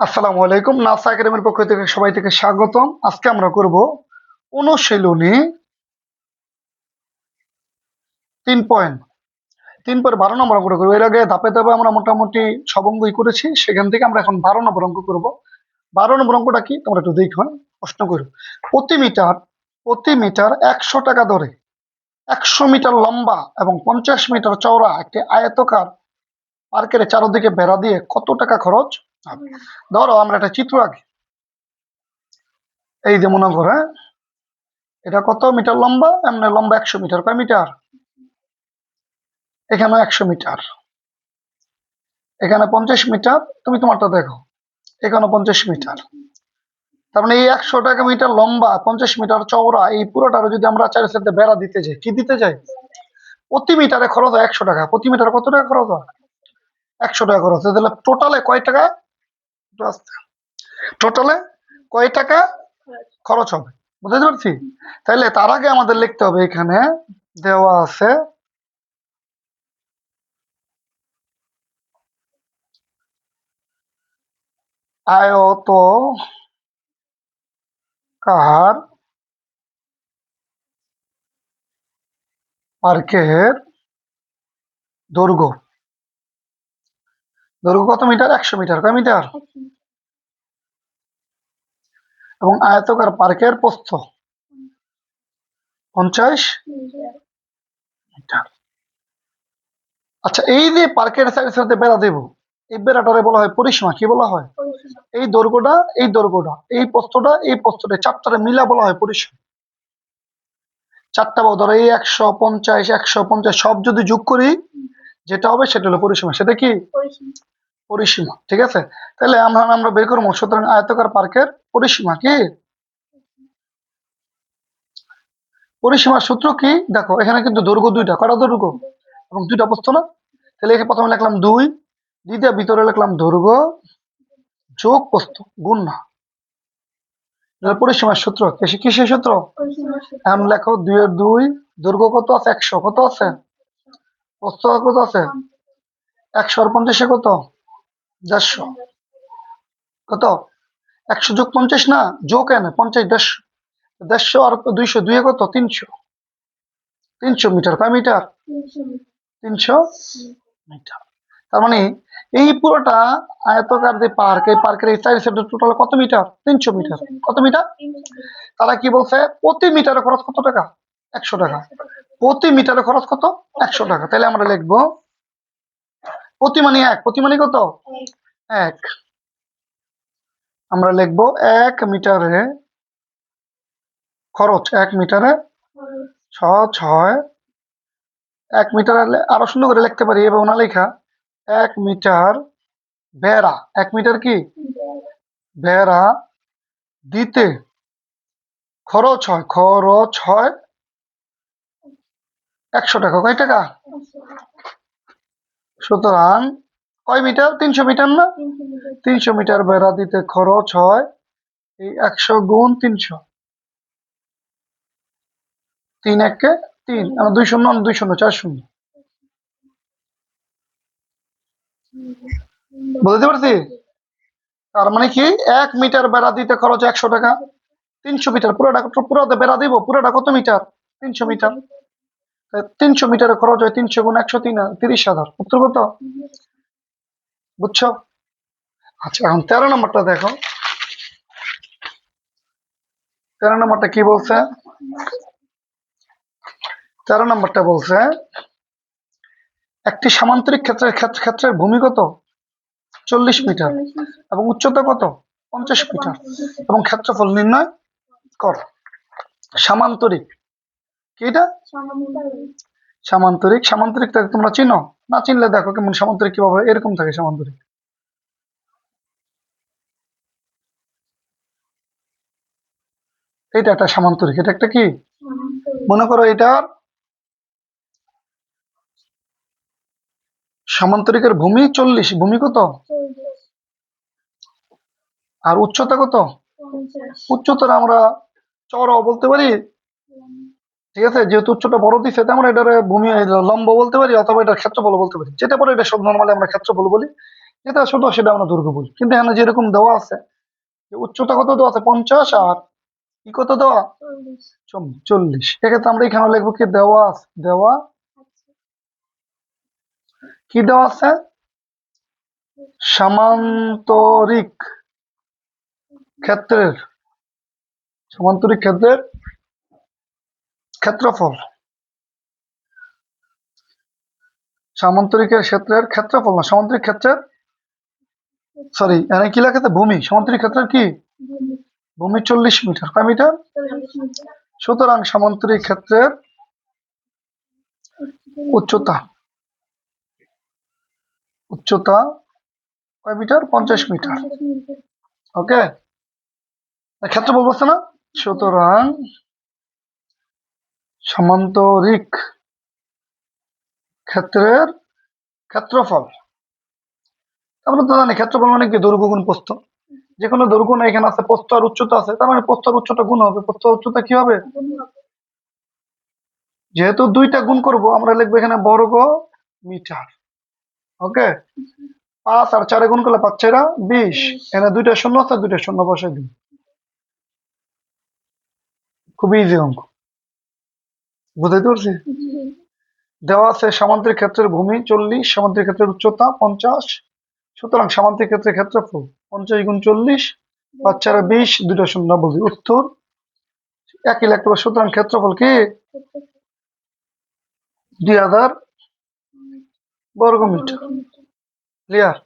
আসসালামু আলাইকুম। নাসা একাডেমির পক্ষ থেকে সবাই থেকে স্বাগতম। আজকে আমরা করব অনুশীলনী তিন পয়েন্ট। তিন পয়েন্ট বারো নম্বর অঙ্কটা করব। এর আগে ধাপে ধাপে আমরা মোটামুটি সব করেছি। সেখান থেকে আমরা এখন বারো নম্বর অঙ্ক করব। বারো নম্বর অঙ্কটা কি? তোমরা একটু দেখো প্রশ্ন করো। প্রতি মিটার প্রতি মিটার একশো টাকা ধরে। একশো মিটার লম্বা এবং পঞ্চাশ মিটার চওড়া একটি আয়তকার পার্কের চারদিকে বেড়া দিয়ে কত টাকা খরচ? ধরো আমরা একটা চিত্র আঁকি। এই যে মনে করো হ্যাঁ? এটা কত মিটার লম্বা? এমনি লম্বা একশো মিটার। কয় মিটার? এখানে একশো মিটার। এখানে পঞ্চাশ মিটার। তুমি তোমারটা দেখো। এখানে পঞ্চাশ মিটার। তার মানে এই একশো টাকা মিটার লম্বা, পঞ্চাশ মিটার চওড়া, এই পুরোটার যদি আমরা চারি সাথে বেড়া দিতে যাই, কি দিতে যাই? প্রতি মিটারে খরচ হয় একশো টাকা। প্রতি মিটারে কত টাকা খরচ হয়? একশো টাকা খরচ তাহলে টোটালে কয় টাকা? টোটালে কয় টাকা খরচ হবে? বুঝতে পারছি? তাহলে তার আগে আমাদের লিখতে হবে এখানে, দেওয়া আছে আয়ত কার পার্কের দৈর্ঘ্য। দৈর্ঘ্য কত মিটার? একশো মিটার। কয় মিটার। এবং আয়তকার পার্কের প্রস্থ? পঞ্চাশ? মিটার। আচ্ছা এই যে পার্কের সাইড সাথে বেড়া দেব এই বেড়াটারে বলা হয় পরিসীমা কি বলা হয়? এই দৈর্ঘ্যটা এই দৈর্ঘ্যটা এই প্রস্থটা এই প্রস্থটা চারটারে মিলা বলা হয় পরিসীমা। চারটা বাবু ধরো এই একশো পঞ্চাশ একশো পঞ্চাশ সব যদি যোগ করি যেটা হবে সেটা হলো পরিসীমা। সেটা কি? পরিসীমা ঠিক আছে? তাহলে আমরা আমরা বের করব সুতরাং আয়তকার পার্কের পরিসীমা কি? পরিসীমার সূত্র কি? দেখো এখানে কিন্তু দৈর্ঘ্য দুইটা। কটা দৈর্ঘ্য? এবং দুইটা প্রস্থ না? তাহলে এখানে প্রথমে লিখলাম দুই দ্বিতীয় ভিতরে লিখলাম দৈর্ঘ্য যোগ প্রস্থ গুণ না। পরিসীমার সূত্র কিসের সূত্র? এম লেখো দুই এর দুই দৈর্ঘ্য কত আছে? একশো। কত আছে? প্রস্থ কত আছে? একশো আর পঞ্চাশে কত? দেড়শো। কত? একশো যোগ পঞ্চাশ না? যোগ কেন পঞ্চাশ দেড়শো। দেড়শো আর দুইশো দুইয়ে কত? তিনশো। তিনশো মিটার কয় মিটার? তিনশো মিটার। তার মানে এই পুরোটা আয়তকার যে পার্ক এই পার্কের এই চারি সাইডে টোটাল কত মিটার। তিনশো মিটার। কত মিটার? তারা কি বলছে? প্রতি মিটারে খরচ কত টাকা? একশো টাকা। প্রতি মিটারে খরচ কত? একশো টাকা। তাহলে আমরা লিখব প্রতি মানে এক প্রতি মানে কত? এক। আমরা লিখব এক মিটারে খরচ, এক মিটারে ছ ছয় এক মিটার আরও সুন্দর করে লিখতে পারি এবং না লেখা। এক মিটার বেড়া, এক মিটার কি? বেড়া দিতে খরচ হয় খরচ হয় একশো টাকা, কয় টাকা? সুতরাং কয় মিটার? তিনশো মিটার না? তিনশো মিটার। বেড়া দিতে খরচ হয় এই একশো গুণ তিনশো। তিন একে তিন দুই শূন্য দুই শূন্য চার শূন্য। বুঝতে পারছি? তার মানে কি? এক মিটার বেড়া দিতে খরচ একশো টাকা। তিনশো মিটার পুরোটা পুরোটা বেড়া দিব পুরোটা কত মিটার? তিনশো মিটার। তিনশো মিটারে খরচ হয় তিনশো গুণ একশো তিন তিরিশ হাজার। উত্তর কত বুঝছ? আচ্ছা এখন তেরো নম্বরটা দেখো। তেরো নম্বরটা কি বলছে? তেরো নম্বরটা বলছে, একটি সামান্তরিক ক্ষেত্রের ক্ষেত্র, ক্ষেত্রের ভূমি কত? চল্লিশ মিটার। এবং উচ্চতা কত? পঞ্চাশ মিটার। এবং ক্ষেত্রফল নির্ণয় কর। সামান্তরিক। কি এটা? সামান্তরিক। সামান্তরিক তোমরা চিনো? না চিনলে দেখো কেমন সামান্তরিক কীভাবে এরকম থাকে সামান্তরিক। এটা একটা সামান্তরিক এটা একটা কি? মনে করো এটার সামান্তরিকের ভূমি চল্লিশ ভূমি কত? আর উচ্চতা কত? উচ্চতার আমরা চওড়াও বলতে পারি ঠিক আছে? যেহেতু উচ্চটা বড় দিচ্ছে তাই আমরা এটার ভূমি লম্ব বলতে পারি অথবা এটার ক্ষেত্রফল বলতে পারি। যেটা পরে এটা সব নর্মালি আমরা ক্ষেত্রফল বলি। যেটা ছোট সেটা আমরা দৈর্ঘ্য বলি। কিন্তু এখানে যেরকম দেওয়া আছে উচ্চতা কত দেওয়া আছে? পঞ্চাশ আর কি কত দেওয়া? চল্লিশ। এক্ষেত্রে আমরা এখানে লিখব কি দেওয়া আছে? দেওয়া কি দেওয়া আছে? সামান্তরিক ক্ষেত্রের। সমান্তরিক ক্ষেত্রের ক্ষেত্রফল। সামান্তরিকের ক্ষেত্রের ক্ষেত্রফল না, সামান্তরিক ক্ষেত্রের সরি এখানে কি লেখাতে ভূমি। সামান্তরিক ক্ষেত্রের কি? ভূমি চল্লিশ মিটার। কয় মিটার? সুতরাং সামান্তরিক ক্ষেত্রের উচ্চতা। উচ্চতা কয় মিটার? পঞ্চাশ মিটার। ওকে ক্ষেত্রফল বলছে না? সুতরাং সমান্তরিক ক্ষেত্রের ক্ষেত্রফল। আমরা তো জানি, ক্ষেত্রফল মানে কি? দৈর্ঘ্য গুণ যে কোনো না এখানে আছে প্রস্থ আর উচ্চতা আছে। তার মানে প্রস্থ আর উচ্চতা গুণ হবে। প্রস্থ উচ্চতা কি হবে? যেহেতু দুইটা গুণ করব, আমরা লিখব এখানে বর্গ মিটার। ওকে? পাঁচ আর চারে গুণ করলে পাঁচ চারা বিশ। এখানে দুইটা শূন্য আছে, দুইটা শূন্য বসে দিন খুবই ইজি অঙ্ক। বুঝাইতে পারছি? দেওয়া আছে সামান্তরিক ক্ষেত্রের ভূমি চল্লিশ সামান্তরিক ক্ষেত্রের উচ্চতা পঞ্চাশ। সুতরাং সামান্তরিক ক্ষেত্রের ক্ষেত্রফল পঞ্চাশ গুণ চল্লিশ বাচ্চারা বিশ দুটো শূন্য বলছি। উত্তর? একই পারে। সুতরাং ক্ষেত্রফল কি? দুই হাজার বর্গ মিটার ক্লিয়ার?